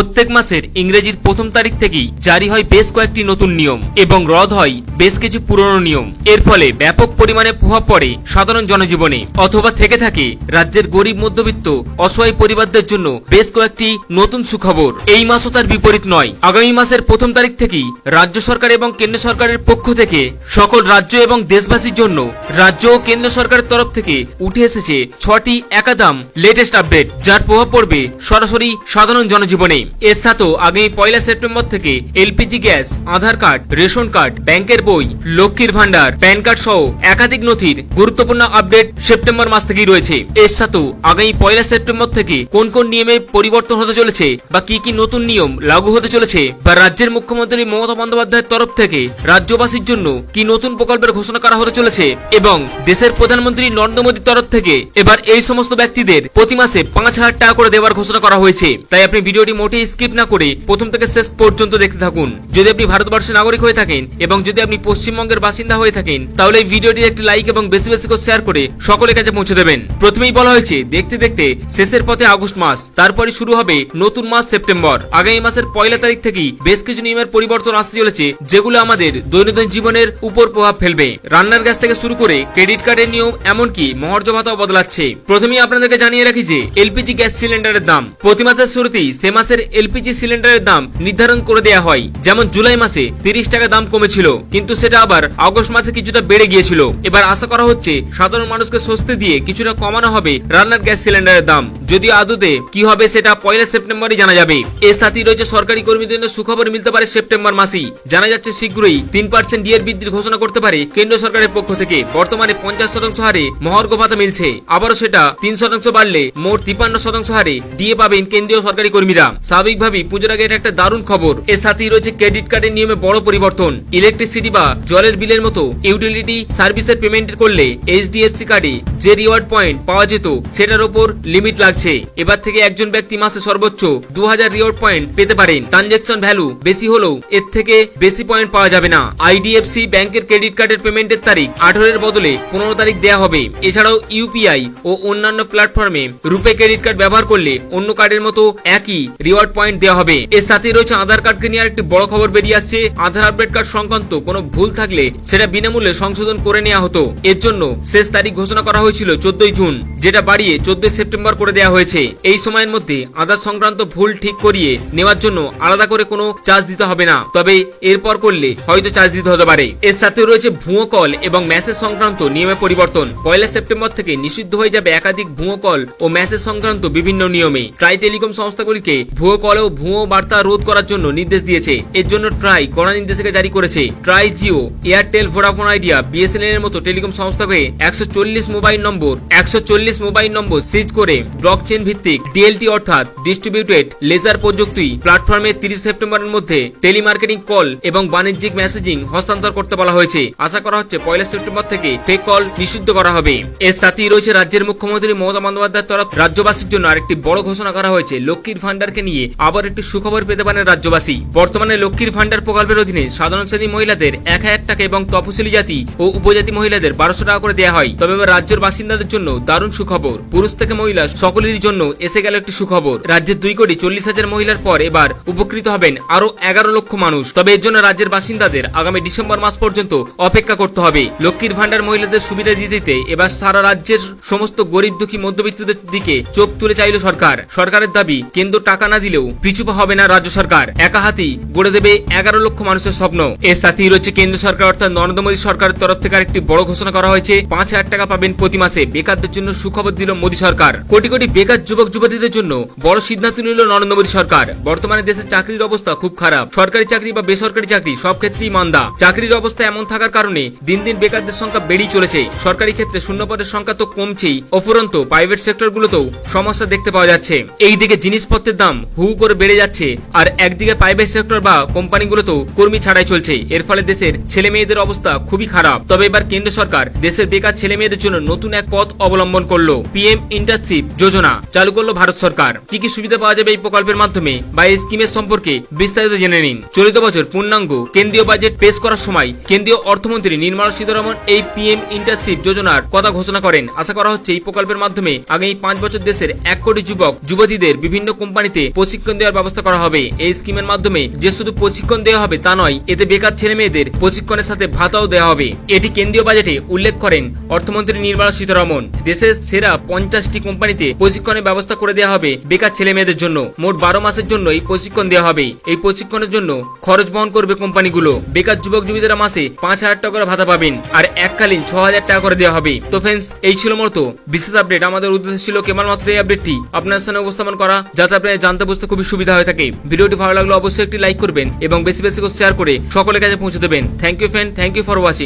প্রত্যেক মাসের ইংরেজির প্রথম তারিখ থেকেই জারি হয় বেশ কয়েকটি নতুন নিয়ম এবং রদ হয় বেশ কিছু পুরনো নিয়ম। এর ফলে ব্যাপক পরিমাণে প্রভাব পড়ে সাধারণ জনজীবনে অথবা থেকে থাকে রাজ্যের গরিব মধ্যবিত্ত, অসহায় পরিবারদের জন্য বেশ কয়েকটি নতুন সুখবর। এই মাসও তার বিপরীত নয়। আগামী মাসের প্রথম তারিখ থেকেই রাজ্য সরকার এবং কেন্দ্র সরকারের পক্ষ থেকে সকল রাজ্য এবং দেশবাসীর জন্য রাজ্য ও কেন্দ্র সরকারের তরফ থেকে উঠে এসেছে ছটি একাদাম লেটেস্ট আপডেট, যার প্রভাব পড়বে সরাসরি সাধারণ জনজীবনে। এর সাথেও আগামী পয়লা সেপ্টেম্বর থেকে LPG gas, Aadhaar card, ration card, ব্যাংকের বই, লক্ষ্মীর ভান্ডার প্যান কার্ড সহ একাধিক নথির গুরুত্বপূর্ণ আপডেট সেপ্টেম্বর মাস থেকেই রয়েছে। এর সাথেও আগামী পয়লা সেপ্টেম্বর থেকে কোন কোন নিয়মে পরিবর্তন হতে চলেছে বা কি কি নতুন নিয়ম লাগু হতে চলেছে বা রাজ্যের মুখ্যমন্ত্রী মমতা বন্দ্যোপাধ্যায়ের তরফ থেকে রাজ্যবাসীর জন্য কি নতুন প্রকল্পের ঘোষণা করা হতে চলেছে এবং দেশের প্রধানমন্ত্রী নরেন্দ্র মোদীর তরফ থেকে এবার এই সমস্ত ব্যক্তিদের প্রতি মাসে পাঁচ হাজার টাকা করে দেওয়ার ঘোষণা করা হয়েছে। তাই আপনি ভিডিওটি মোটেই স্কিপ না করে প্রথম থেকে শেষ পর্যন্ত দেখতে থাকুন। যদি আপনি ভারতবর্ষের নাগরিক হয়ে থাকেন এবং যদি আপনি পশ্চিমবঙ্গের বাসিন্দা হয়ে থাকেন, তাহলে এই ভিডিওটি একটি লাইক এবং বেশি বেশি করে শেয়ার করে সকলের কাছে পৌঁছে দেবেন। প্রথমেই বলা হয়েছে, দেখতে দেখতে শেষের পথে আগস্ট মাস তারপরে শুরু হবে নতুন মাস সেপ্টেম্বর। আগামী মাসের পয়লা তারিখ থেকেই বেশ কিছু নিয়মের পরিবর্তন আসতে চলেছে, যেগুলো আমাদের দৈনন্দিন জীবনের উপর প্রভাব ফেলবে। রান্নার গ্যাস থেকে শুরু করে ক্রেডিট কার্ডের নিয়ম, এমনকি মহর্জ ভাতাও বদলাচ্ছে। প্রথমেই আপনাদেরকে জানিয়ে রাখি যে, এলপিজি গ্যাস সিলিন্ডারের দাম। প্রতি মাসের শুরুতেই সে মাসের এলপিজি সিলিন্ডারের দাম নির্ধারণ করে দেওয়া হয়। যেমন জুলাই মাসে তিরিশ টাকা দাম কমেছিল, কিন্তু সেটা আবার আগস্ট মাসে কিছুটা বেড়ে গিয়েছিল। এবার আশা করা হচ্ছে সাধারণ মানুষকে স্বস্তি দিয়ে কিছুটা কমানো হবে রান্নার গ্যাস সিলিন্ডারের দাম। যদিও আদতে কি হবে সেটা পয়লা সেপ্টেম্বরে জানা যাবে। এর সাথেই রয়েছে সরকারি কর্মীদের জন্য সুখবর মিলতে পারে সেপ্টেম্বর মাসেই। জানা যাচ্ছে শীঘ্রই তিন পার্সেন্ট ডিএর বৃদ্ধির ঘোষণা করতে পারে কেন্দ্র সরকারের পক্ষ থেকে। বর্তমানে পঞ্চাশ শতাংশ হারে মহার্ঘ ভাতা মিলছে। আবারও সেটা তিন শতাংশ বাড়লে মোট তিপান্ন শতাংশ হারে ডিএ পাবেন কেন্দ্রীয় সরকারি কর্মীরা। স্বাভাবিকভাবেই পুজোর আগে এটা একটা দারুণ খবর। এর সাথেই রয়েছে ক্রেডিট কার্ডের নিয়মে বড় পরিবর্তন। ইলেকট্রিসিটি বা জলের বিলের মতো ইউটিলিটি সার্ভিসের পেমেন্ট করলে এইচডিএফসি কার্ডে যে রিওয়ার্ড পয়েন্ট পাওয়া যেত, সেটার উপর লিমিট লাগছে। এবার থেকে একজন ব্যক্তি মাসে সর্বোচ্চ দু হাজার রিওয়ার্ড পয়েন্ট পেতে পারেন। ট্রানজেকশন ভ্যালু বেশি হলেও এর থেকে বেশি পয়েন্ট পাওয়া যাবে না। আইডিএফসি ব্যাংকের ক্রেডিট কার্ডের পেমেন্টের তারিখ আঠারোর বদলে পনেরো তারিখ দেওয়া হবে। এছাড়াও ইউপিআই ও অন্যান্য প্ল্যাটফর্মে রুপে ক্রেডিট কার্ড ব্যবহার করলে অন্য কার্ডের মতো একই রিওয়ার্ড পয়েন্ট দেওয়া হবে। এর সাথে রয়েছে আধার কার্ডকে নিয়ে আরেকটি বড় খবর বেরিয়ে আসছে। আধার আপডেট কার্ড সংক্রান্ত কোনো ভুল থাকলে সেটা বিনামূল্যে সংশোধন করে নেওয়া হতো। এর জন্য শেষ তারিখ ঘোষণা করা হয়েছিল চোদ্দই জুন, যেটা বাড়িয়ে চোদ্দই সেপ্টেম্বর করে দেওয়া হয়েছে। এই সময়ের মধ্যে আধার সংক্রান্ত ভুল ঠিক করিয়ে নেওয়ার জন্য আলাদা করে কোনো চার্জ দিতে হবে না। তবে এরপর করলে হয়তো চার্জ দিতে হতে পারে। এর সাথে রয়েছে ভুয়ো কল এবং মেসেজ সংক্রান্ত নিয়মে পরিবর্তন। পয়লা সেপ্টেম্বর থেকে নিষিদ্ধ হয়ে যাবে একাধিক ভুয়ো কল ও মেসেজ সংক্রান্ত বিভিন্ন নিয়মে। ট্রাই টেলিকম সংস্থাগুলিকে ভুয়ো কল ও ভুয়ো বার্তা রোধ করার জন্য নির্দেশ দিয়েছে। এর জন্য ট্রাই কড়া নির্দেশিকা জারি করেছে। TRAI Jio, Airtel, Vodafone Idea, BSNL এর মতো টেলিকম সংস্থাকে একশো চল্লিশ মোবাইল নম্বর, একশো চল্লিশ মোবাইল নম্বর সিজ করে ব্লক চেন ভিত্তিক ডিএলটি অর্থাৎ ডিস্ট্রিবিউটেড লেজার প্রযুক্তি প্ল্যাটফর্মে তিরিশ সেপ্টেম্বরের মধ্যে টেলিমার্কেটিং কল এবং বাণিজ্যিক মেসেজিং হস্তান্তর করতে বলা হয়েছে। আশা করা হচ্ছে পয়লা সেপ্টেম্বর থেকে ফেক কল নিষিদ্ধ করা হবে। এর সাথেই রয়েছে রাজ্যের মুখ্যমন্ত্রী মমতা বন্দ্যোপাধ্যায়ের তরফ রাজ্যবাসীর জন্য আরেকটি বড় ঘোষণা করা হয়েছে। লক্ষ্মীর ভান্ডারকে নিয়ে আবার একটি সুখবর পেতে পারেন রাজ্যবাসী। বর্তমানে লক্ষ্মীর ভান্ডার প্রকল্পের অধীনে সাধারণ শ্রেণি মহিলাদের এক হাজার টাকা এবং তপশিলি জাতি ও উপজাতি মহিলাদের বারোশো টাকা করে দেওয়া হয়। তবে এবার রাজ্যের বাসিন্দাদের জন্য দারুণ সুখবর। পুরুষ থেকে মহিলা সকলেরই জন্য এসে গেল একটি সুখবর। রাজ্যের দুই কোটি চল্লিশ হাজার মহিলার পর এবার উপকৃত হবেন আরও এগারো লক্ষ মানুষ। তবে এর জন্য রাজ্যের বাসিন্দাদের আগামী ডিসেম্বর মাস পর্যন্ত অপেক্ষা করতে হবে। লক্ষ্মীর ভান্ডার মহিলাদের সুবিধা দিয়ে দিতে এবার সারা রাজ্যের সমস্ত গরিব দুঃখী মধ্যবিত্তদের দিকে চোখ তুলে চাইল সরকার। সরকারের দাবি, কেন্দ্র টাকা না দিলেও পিছুপা হবে না রাজ্য সরকার। একা হাতি গড়ে দেবে এগারো লক্ষ মানুষের স্বপ্ন। এর সাথেই রয়েছে কেন্দ্র সরকার, অর্থাৎ নরেন্দ্র মোদী সরকারের তরফ থেকে আরেকটি বড় ঘোষণা করা হয়েছে। পাঁচ হাজার টাকা পাবেন প্রতি মাসে বেকারদের জন্য সুখবর দিল মোদী সরকার। কোটি কোটি বেকার যুবক যুবতীদের জন্য বড় সিদ্ধান্ত নিল নরেন্দ্র মোদী সরকার। বর্তমানে দেশের চাকরির অবস্থা খুব খারাপ। সরকারি চাকরি বা বেসরকারি চাকরি সব ক্ষেত্রেই মান্দা। চাকরির অবস্থা এমন থাকার কারণে দিন দিন বেকারদের সংখ্যা বেড়েই চলেছে। সরকারি ক্ষেত্রে শূন্য পদের সংখ্যা তো কমছেই। অফুরন্ত প্রাইভেট সেক্টরগুলোতেও সমস্যা দেখতে পাওয়া যাচ্ছে। এই দিকে জিনিসপত্রের দাম হু করে বেড়ে যাচ্ছে। আর একদিকে প্রাইভেট সেক্টর বা কোম্পানিগুলোতেও কর্মী ছাড়াই চলছে। এর ফলে দেশের ছেলে মেয়েদের অবস্থা খুবই খারাপ। তবে এবার কেন্দ্র সরকার দেশের বেকার ছেলে মেয়েদের জন্য নতুন এক পথ অবলম্বন করল। পিএম ইন্টার্নশিপ যোজনা চালু করল ভারত সরকার। কি কি সুবিধা পাওয়া যাবে এই প্রকল্পের মাধ্যমে বা এই স্কিমের সম্পর্কে বিস্তারিত জেনে নিন। চলিত বছর পূর্ণাঙ্গ কেন্দ্রীয় বাজেট পেশ করার সময় কেন্দ্রীয় অর্থমন্ত্রী নির্মলা সীতারমন এই পিএম ইন্টার্নশিপ যোজনার কথা ঘোষণা করেন। আশা করা হচ্ছে এই প্রকল্পের মাধ্যমে আগামী পাঁচ বছর দেশের এক কোটি যুবক, যুবতীদের বিভিন্ন কোম্পানিতে প্রশিক্ষণ দেওয়ার ব্যবস্থা করা হবে। এই স্কিমের মাধ্যমে যে শুধু প্রশিক্ষণ দেওয়া হবে তা নয়, এতে বেকার ছেলে মেয়েদের প্রশিক্ষণের সাথে ভাতাও দেওয়া হবে। এটি কেন্দ্রীয় বাজেটে উল্লেখ করেন অর্থমন্ত্রী নির্মলা সীতারমন। দেশের সেরা পঞ্চাশটি কোম্পানিতে প্রশিক্ষণের ব্যবস্থা করে দেওয়া হবে বেকার ছেলে মেয়েদের জন্য। মোট বারো মাসের জন্য এই প্রশিক্ষণ দেওয়া হবে। এই প্রশিক্ষণের জন্য খরচ বহন করবে কোম্পানিগুলো। বেকার যুবক যুবতীরা মাসে পাঁচ হাজার টাকা করে ভাতা পাবেন আর এককালীন ছ হাজার টাকা করে দেওয়া হবে। তো ফ্রেন্ডস এই ছিল মতো বিশেষ আপডেট আমাদের উদ্দেশ্য ছিল কেবলমাত্র এই আপডেটটি আপনার সামনে উপস্থাপন করা, যাতে আপনার জানতে বুঝতে খুবই সুবিধা হয়ে থাকে। ভিডিওটি ভালো লাগলে অবশ্যই একটি লাইক করবেন এবং বেশি বেশি করে শেয়ার করে সকলের কাছে পৌঁছে দেবেন। Thank you friend thank you for watching